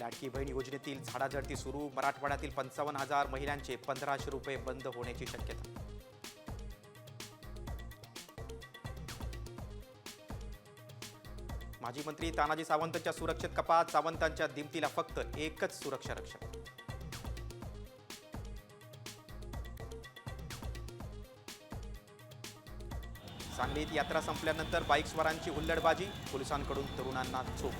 लाडकी बहीण योजनेतील झाडाझडती सुरू. मराठवाड्यातील पंचावन्न हजार महिलांचे पंधराशे रुपये बंद होण्याची शक्यता. माजी मंत्री तानाजी सावंतांच्या सुरक्षेत कपात सावंतांच्या दिमतीला फक्त एकच सुरक्षा रक्षक. सांगलीत यात्रा संपल्यानंतर बाईक स्वारांची हुल्लडबाजी पोलिसांकडून तरुणांना चोप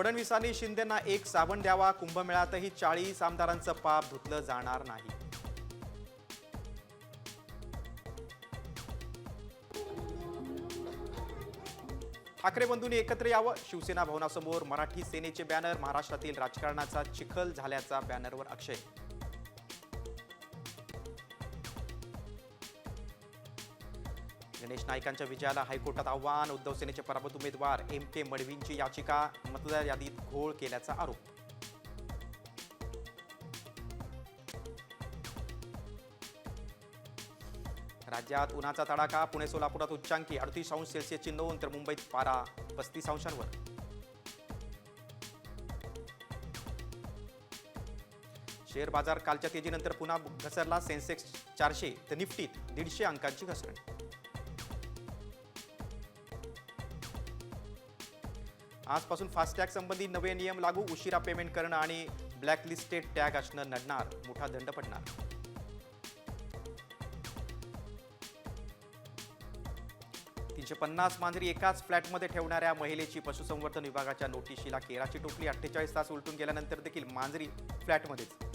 फडणवीसांनी शिंदेना एक साबण द्यावा कुंभमेळ्यातही चाळीस आमदारांचं पाप धुतलं जाणार नाही. ठाकरे बंधूंनी एकत्र यावं शिवसेना भवनासमोर मराठी सेनेचे बॅनर महाराष्ट्रातील राजकारणाचा चिखल झाल्याचा बॅनरवर अक्षय गणेश नाईकांच्या विजयाला हायकोर्टात आव्हान. उद्धव सेनेचे पराभूत उमेदवार एम के मडवींची याचिका मतदार यादीत घोळ केल्याचा आरोप. राज्यात उन्हाचा तडाखा पुणे सोलापुरात उच्चांकी अडतीस अंश सेल्सिअसची नोंद तर मुंबईत पारा पस्तीस अंशांवर. शेअर बाजार कालच्या तेजीनंतर पुन्हा घसरला. सेन्सेक्स चारशे तर निफ्टीत दीडशे अंकांची घसरण. आजपासून फास्टॅग संबंधी नवे नियम लागू उशिरा पेमेंट करणं आणि ब्लॅकलिस्टेड टॅग असणं नडणार मोठा दंड पडणार. तीनशे पन्नास मांजरी एकाच फ्लॅटमध्ये ठेवणाऱ्या महिलेची पशुसंवर्धन विभागाच्या नोटिशीला केराची टोपली अठ्ठेचाळीस तास उलटून गेल्यानंतर देखील मांजरी फ्लॅटमध्येच.